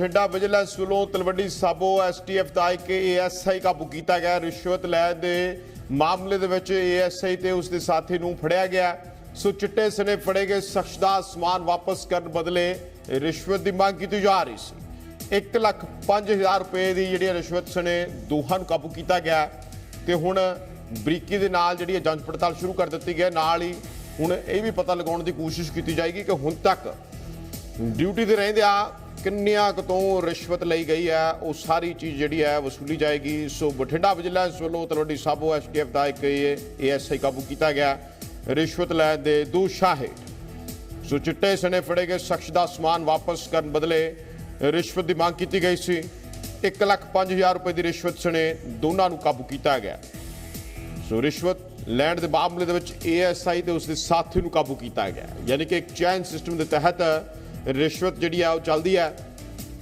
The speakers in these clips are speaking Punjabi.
ਬਠਿੰਡਾ ਵਿਜੀਲੈਂਸ ਵੱਲੋਂ ਤਲਵੰਡੀ ਸਾਬੋ ਐਸਟੀਐਫ ਦਾ ਇੱਕ ਏਐਸਆਈ ਕਾਬੂ ਕੀਤਾ ਗਿਆ। ਰਿਸ਼ਵਤ ਲੈਣ ਦੇ ਮਾਮਲੇ ਦੇ ਵਿੱਚ ਏਐਸਆਈ ਤੇ ਉਸ ਦੇ ਸਾਥੀ ਨੂੰ ਫੜਿਆ ਗਿਆ। ਸੋ ਚਿੱਟੇ ਸਨੇ ਫੜੇ ਗਏ ਸ਼ਖਸ ਦਾ ਸਮਾਨ ਵਾਪਸ ਕਰਨ ਬਦਲੇ ਰਿਸ਼ਵਤ ਦੀ ਮੰਗ ਕੀਤੀ ਜਾ ਰਹੀ ਸੀ। 1 ਲੱਖ 5000 ਰੁਪਏ ਦੀ ਜਿਹੜੀ ਰਿਸ਼ਵਤ ਸਨੇ ਦੋਹਾਂ ਨੂੰ ਕਾਬੂ ਕੀਤਾ ਗਿਆ ਤੇ ਹੁਣ ਬਰੀਕੀ ਦੇ ਨਾਲ ਜਿਹੜੀ ਇਹ ਜਾਂਚ ਪੜਤਾਲ ਸ਼ੁਰੂ ਕਰ ਦਿੱਤੀ ਗਈ। ਨਾਲ ਹੀ ਹੁਣ ਇਹ ਵੀ ਪਤਾ ਲਗਾਉਣ ਦੀ ਕੋਸ਼ਿਸ਼ ਕੀਤੀ ਜਾਏਗੀ ਕਿ ਹੁਣ ਤੱਕ ਡਿਊਟੀ ਤੇ ਰਹਿੰਦਿਆਂ ਕਿੰਨਿਆਂ ਕੁ ਤੋਂ ਰਿਸ਼ਵਤ ਲਈ ਗਈ ਹੈ, ਉਹ ਸਾਰੀ ਚੀਜ਼ ਜਿਹੜੀ ਹੈ ਵਸੂਲੀ ਜਾਏਗੀ। ਸੋ ਬਠਿੰਡਾ ਵਿਜੀਲੈਂਸ ਵੱਲੋਂ ਤਲਵੰਡੀ ਸਾਬੋ ਐਸਟੀਐਫ ਦਾ ਇੱਕ ਏਐਸਆਈ ਕਾਬੂ ਕੀਤਾ ਗਿਆ। ਰਿਸ਼ਵਤ ਲੈਣ ਦੇ ਦੋਸ਼ਾਂ ਹੇਠ ਸੋ ਚਿੱਟੇ ਸਣੇ ਫੜੇ ਗਏ, ਸ਼ਖਸ ਦਾ ਸਮਾਨ ਵਾਪਸ ਕਰਨ ਬਦਲੇ ਰਿਸ਼ਵਤ ਦੀ ਮੰਗ ਕੀਤੀ ਗਈ ਸੀ। 1 ਲੱਖ 5000 ਰੁਪਏ ਦੀ ਰਿਸ਼ਵਤ ਸਣੇ ਦੋਨਾਂ ਨੂੰ ਕਾਬੂ ਕੀਤਾ ਗਿਆ। ਸੋ ਰਿਸ਼ਵਤ ਲੈਣ ਦੇ ਮਾਮਲੇ ਦੇ ਵਿੱਚ ਏਐਸਆਈ ਤੇ ਉਸ ਦੇ ਸਾਥੀ ਨੂੰ ਕਾਬੂ ਕੀਤਾ ਗਿਆ। ਯਾਨੀ ਕਿ ਇੱਕ ਚੈਨ ਸਿਸਟਮ ਦੇ ਤਹਿਤ ਰਿਸ਼ਵਤ ਜਿਹੜੀ ਆ ਉਹ ਚੱਲਦੀ ਹੈ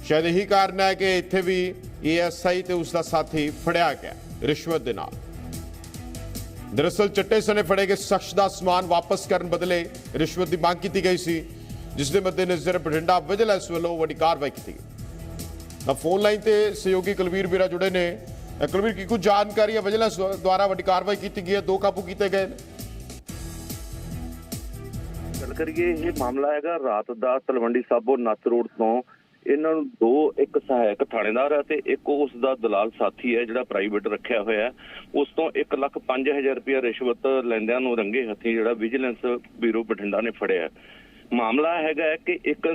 ਸ਼ਾਇਦ ਇਹੀ ਕਾਰਨ ਹੈ ਕਿ ਇੱਥੇ ਵੀ ਏਐਸਆਈ ਤੇ ਉਸ ਦਾ ਸਾਥੀ ਫੜਿਆ ਗਿਆ ਰਿਸ਼ਵਤ ਦੇ ਨਾਲ। ਦਰਅਸਲ ਚਿੱਟੇ ਸਨੇ ਫੜੇ ਗਏ ਸ਼ਖਸ ਦਾ ਸਮਾਨ ਵਾਪਸ ਕਰਨ ਬਦਲੇ ਰਿਸ਼ਵਤ ਦੀ ਮੰਗ ਕੀਤੀ ਗਈ ਸੀ, ਜਿਸ ਦੇ ਮੱਦੇਨਜ਼ਰ ਬਠਿੰਡਾ ਵਿਜੀਲੈਂਸ ਵੱਲੋਂ ਵੱਡੀ ਕਾਰਵਾਈ ਕੀਤੀ ਗਈ। ਤਾਂ ਫੋਨ ਲਾਈਨ ਤੇ ਸਹਿਯੋਗੀ ਕੁਲਵੀਰ ਵੀਰਾ ਜੁੜੇ ਨੇ। ਕੁਲਵੀਰ, ਕੀ ਕੁਝ ਜਾਣਕਾਰੀ ਹੈ ਵਿਜੀਲੈਂਸ ਦੁਆਰਾ ਵੱਡੀ ਕਾਰਵਾਈ ਕੀਤੀ ਗਈ ਹੈ? ਦੋ ਕਾਬੂ ਕੀਤੇ ਗਏ ਨੇ। ਗੱਲ ਕਰੀਏ, ਇਹ ਮਾਮਲਾ ਹੈਗਾ ਰਾਤ ਦਾ ਤਲਵੰਡੀ ਸਾਬੋ ਨੱਥ ਰੋਡ ਤੋਂ। ਇਹਨਾਂ ਨੂੰ ਦੋ, ਇੱਕ ਸਹਾਇਕ ਥਾਣੇਦਾਰ ਹੈ ਤੇ ਇੱਕ ਉਸ ਦਾ ਦਲਾਲ ਸਾਥੀ ਹੈ ਜਿਹੜਾ ਪ੍ਰਾਈਵੇਟ ਰੱਖਿਆ ਹੋਇਆ ਹੈ। ਉਸ ਤੋਂ 1 ਲੱਖ 5000 ਰੁਪਏ ਰਿਸ਼ਵਤ ਲੈਂਦਿਆਂ ਨੂੰ ਰੰਗੇ ਹੱਥੀਂ ਜਿਹੜਾ ਵਿਜੀਲੈਂਸ ਬਿਊਰੋ ਬਠਿੰਡਾ ਨੇ ਫੜਿਆ ਮਾਮਲਾ ਹੈਗਾ ਕਿ ਇੱਕ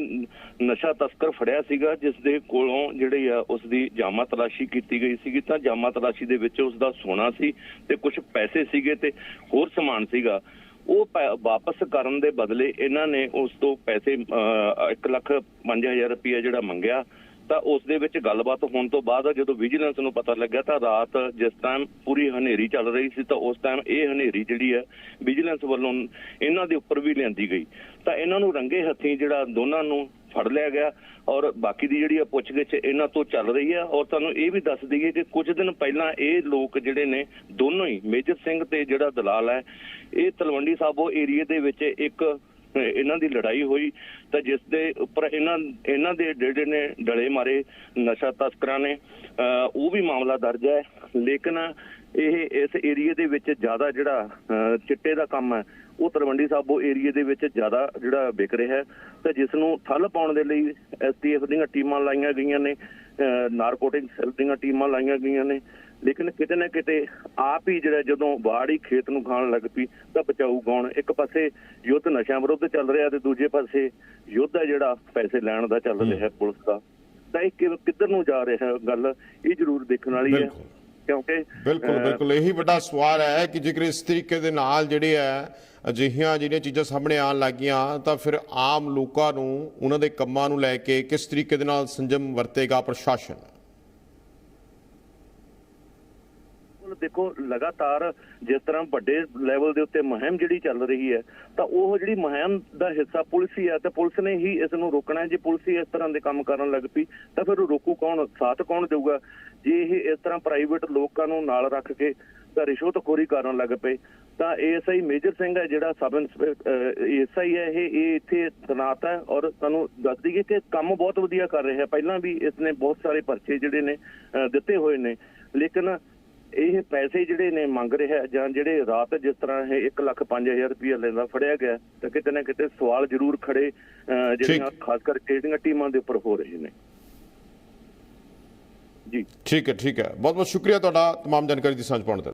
ਨਸ਼ਾ ਤਸਕਰ ਫੜਿਆ ਸੀਗਾ, ਜਿਸ ਦੇ ਕੋਲੋਂ ਜਿਹੜੀ ਆ ਉਸ ਦੀ ਜਾਮਾ ਤਲਾਸ਼ੀ ਕੀਤੀ ਗਈ ਸੀਗੀ। ਤਾਂ ਜਾਮਾ ਤਲਾਸ਼ੀ ਦੇ ਵਿੱਚ ਉਸ ਦਾ ਸੋਨਾ ਸੀ ਤੇ ਕੁਝ ਪੈਸੇ ਸੀਗੇ ਤੇ ਹੋਰ ਸਮਾਨ ਸੀਗਾ। ਉਹ ਵਾਪਸ ਕਰਨ ਦੇ ਬਦਲੇ ਇਹਨਾਂ ਨੇ ਉਸ ਤੋਂ ਪੈਸੇ 1 ਲੱਖ 5000 ਰੁਪਏ ਜਿਹੜਾ ਮੰਗਿਆ, ਤਾਂ ਉਸ ਦੇ ਵਿੱਚ ਗੱਲਬਾਤ ਹੋਣ ਤੋਂ ਬਾਅਦ ਜਦੋਂ ਵਿਜੀਲੈਂਸ ਨੂੰ ਪਤਾ ਲੱਗਿਆ ਤਾਂ ਰਾਤ ਜਿਸ ਟਾਈਮ ਪੂਰੀ ਹਨੇਰੀ ਚੱਲ ਰਹੀ ਸੀ ਤਾਂ ਉਸ ਟਾਈਮ ਇਹ ਹਨੇਰੀ ਜਿਹੜੀ ਹੈ ਵਿਜੀਲੈਂਸ ਵੱਲੋਂ ਇਹਨਾਂ ਦੇ ਉੱਪਰ ਵੀ ਲਿਆਂਦੀ ਗਈ। ਤਾਂ ਇਹਨਾਂ ਨੂੰ ਰੰਗੇ ਹੱਥੀਂ ਜਿਹੜਾ ਦੋਨਾਂ ਨੂੰ ਫੜ ਲਿਆ ਗਿਆ ਔਰ ਬਾਕੀ ਦੀ ਜਿਹੜੀ ਆ ਪੁੱਛਗਿੱਛ ਇਹਨਾਂ ਤੋਂ ਚੱਲ ਰਹੀ ਹੈ ਔਰ ਤੁਹਾਨੂੰ ਇਹ ਵੀ ਦੱਸ ਦਈਏ ਕਿ ਕੁਝ ਦਿਨ ਪਹਿਲਾਂ ਇਹ ਲੋਕ ਜਿਹੜੇ ਨੇ ਦੋਨੋਂ ਹੀ ਮੇਜਰ ਸਿੰਘ ਤੇ ਜਿਹੜਾ ਦਲਾਲ ਹੈ ਇਹ ਤਲਵੰਡੀ ਸਾਬੋ ਏਰੀਆ ਦੇ ਵਿੱਚ ਇੱਕ ਇਹਨਾਂ ਦੀ ਲੜਾਈ ਹੋਈ ਤਾਂ ਜਿਸ ਦੇ ਉੱਪਰ ਇਹਨਾਂ ਇਹਨਾਂ ਦੇ ਜਿਹੜੇ ਨੇ ਡਲੇ ਮਾਰੇ ਨਸ਼ਾ ਤਸਕਰਾਂ ਨੇ ਅਹ, ਉਹ ਵੀ ਮਾਮਲਾ ਦਰਜ ਹੈ। ਲੇਕਿਨ ਇਹ ਇਸ ਏਰੀਆ ਦੇ ਵਿੱਚ ਜ਼ਿਆਦਾ ਜਿਹੜਾ ਅਹ, ਚਿੱਟੇ ਦਾ ਕੰਮ ਹੈ ਉਹ ਤਲਵੰਡੀ ਸਾਬੋ ਏਰੀਆ ਦੇ ਵਿੱਚ ਜ਼ਿਆਦਾ ਜਿਹੜਾ ਵਿਕ ਰਿਹਾ ਹੈ ਤੇ ਜਿਸ ਨੂੰ ਠੱਲ ਪਾਉਣ ਦੇ ਲਈ ਐਸਟੀਐਫ ਦੀਆਂ ਟੀਮਾਂ ਲਾਈਆਂ ਗਈਆਂ ਨੇ ਨਾਰਕੋਟਿਕ ਸੈੱਲ ਦੀਆਂ ਟੀਮਾਂ ਲਾਈਆਂ ਗਈਆਂ ਨੇ। ਲੇਕਿਨ ਕਿਤੇ ਨਾ ਕਿਤੇ ਆਪ ਹੀ ਜਿਹੜਾ ਜਦੋਂ ਬਾੜੀ ਖੇਤ ਨੂੰ ਖਾਣ ਲੱਗ ਪਈ ਤਾਂ ਬਚਾਊ ਕੌਣ? ਇੱਕ ਪਾਸੇ ਯੁੱਧ ਨਸ਼ਿਆਂ ਵਿਰੁੱਧ ਚੱਲ ਰਿਹਾ ਤੇ ਦੂਜੇ ਪਾਸੇ ਯੁੱਧ ਹੈ ਜਿਹੜਾ ਪੈਸੇ ਲੈਣ ਦਾ ਚੱਲ ਰਿਹਾ ਹੈ। ਪੁਲਿਸ ਦਾ। ਤਾਂ ਇਹ ਕਿੱਧਰ ਨੂੰ ਜਾ ਰਿਹਾ ਹੈ ਗੱਲ? ਇਹ ਜ਼ਰੂਰ ਦੇਖਣ ਵਾਲੀ ਹੈ। ਕਿਉਂਕਿ ਬਿਲਕੁਲ ਬਿਲਕੁਲ। ਇਹੀ ਵੱਡਾ ਸਵਾਲ ਹੈ ਕਿ ਜੇਕਰ ਇਸ ਤਰੀਕੇ ਦੇ ਨਾਲ ਜਿਹੜੇ ਹੈ ਅਜਿਹੀਆਂ ਜਿਹੜੀਆਂ ਚੀਜ਼ਾਂ ਸਾਹਮਣੇ ਆਉਣ ਲੱਗੀਆਂ ਤਾਂ ਫਿਰ ਆਮ ਲੋਕਾਂ ਨੂੰ ਉਹਨਾਂ ਦੇ ਕੰਮਾਂ ਨੂੰ ਲੈ ਕੇ ਕਿਸ ਤਰੀਕੇ ਦੇ ਨਾਲ ਸੰਜਮ ਵਰਤੇਗਾ ਪ੍ਰਸ਼ਾਸਨ ਬਿਲਕੁਲ ਦੇਖੋ ਲਗਾਤਾਰ ਜਿਸ ਤਰ੍ਹਾਂ ਵੱਡੇ ਲੈਵਲ ਦੇ ਉੱਤੇ ਮੁਹਿੰਮ ਜਿਹੜੀ ਚੱਲ ਰਹੀ ਹੈ ਤਾਂ ਉਹ ਜਿਹੜੀ ਮੁਹਿੰਮ ਦਾ ਹਿੱਸਾ ਪੁਲਿਸ ਹੀ ਹੈ ਤੇ ਪੁਲਿਸ ਨੇ ਹੀ ਇਸ ਨੂੰ ਰੋਕਣਾ ਹੈ। ਜੇ ਪੁਲਿਸ ਹੀ ਇਸ ਤਰ੍ਹਾਂ ਦੇ ਕੰਮ ਕਰਨ ਲੱਗ ਪਈ ਤਾਂ ਫਿਰ ਉਹ ਰੋਕੂ ਕੌਣ ਸਾਥ ਕੌਣ ਦੇਊਗਾ? ਜੇ ਇਹ ਇਸ ਤਰ੍ਹਾਂ ਪ੍ਰਾਈਵੇਟ ਲੋਕਾਂ ਨੂੰ ਨਾਲ ਰੱਖ ਕੇ ਤਾਂ ਰਿਸ਼ਵਤਖੋਰੀ ਕਰਨ ਲੱਗ ਪਏ ਤਾਂ ਏਐਸਆਈ ਮੇਜਰ ਸਿੰਘ ਹੈ ਜਿਹੜਾ ਸਬ ਏਐਸਆਈ ਹੈ ਇਹ ਇਹ ਇੱਥੇ ਤਨਾਤ ਹੈ ਔਰ ਤੁਹਾਨੂੰ ਦੱਸ ਦਈਏ ਕਿ ਕੰਮ ਬਹੁਤ ਵਧੀਆ ਕਰ ਰਿਹਾ ਹੈ। ਪਹਿਲਾਂ ਵੀ ਇਸ ਨੇ ਬਹੁਤ ਸਾਰੇ ਪਰਚੇ ਜਿਹੜੇ ਨੇ ਅਹ, ਦਿੱਤੇ ਹੋਏ ਨੇ ਲੇਕਿਨ ਇਹ ਪੈਸੇ ਜਿਹੜੇ ਨੇ ਮੰਗ ਰਿਹਾ ਹੈ ਜਾਂ ਜਿਹੜੇ ਰਾਤ ਜਿਸ ਤਰ੍ਹਾਂ ਇਹ 1 ਲੱਖ 5000 ਰੁਪਏ ਲੈਂਦਾ ਫੜਿਆ ਗਿਆ ਤਾਂ ਕਿਤੇ ਨਾ ਕਿਤੇ ਸਵਾਲ ਜ਼ਰੂਰ ਖੜੇ ਅਹ, ਜਿਹੜੀਆਂ ਠੀਕ। ਖਾਸ ਕਰਕੇ ਜਿਹੜੀਆਂ ਟੀਮਾਂ ਦੇ ਉੱਪਰ ਹੋ ਰਹੇ ਨੇ ਜੀ ਠੀਕ ਹੈ ਠੀਕ ਹੈ ਬਹੁਤ ਬਹੁਤ ਸ਼ੁਕਰੀਆ ਤੁਹਾਡਾ तमाम ਜਾਣਕਾਰੀ ਦੀ ਸਾਂਝ ਪਾਉਣ ਦੇ ਲਈ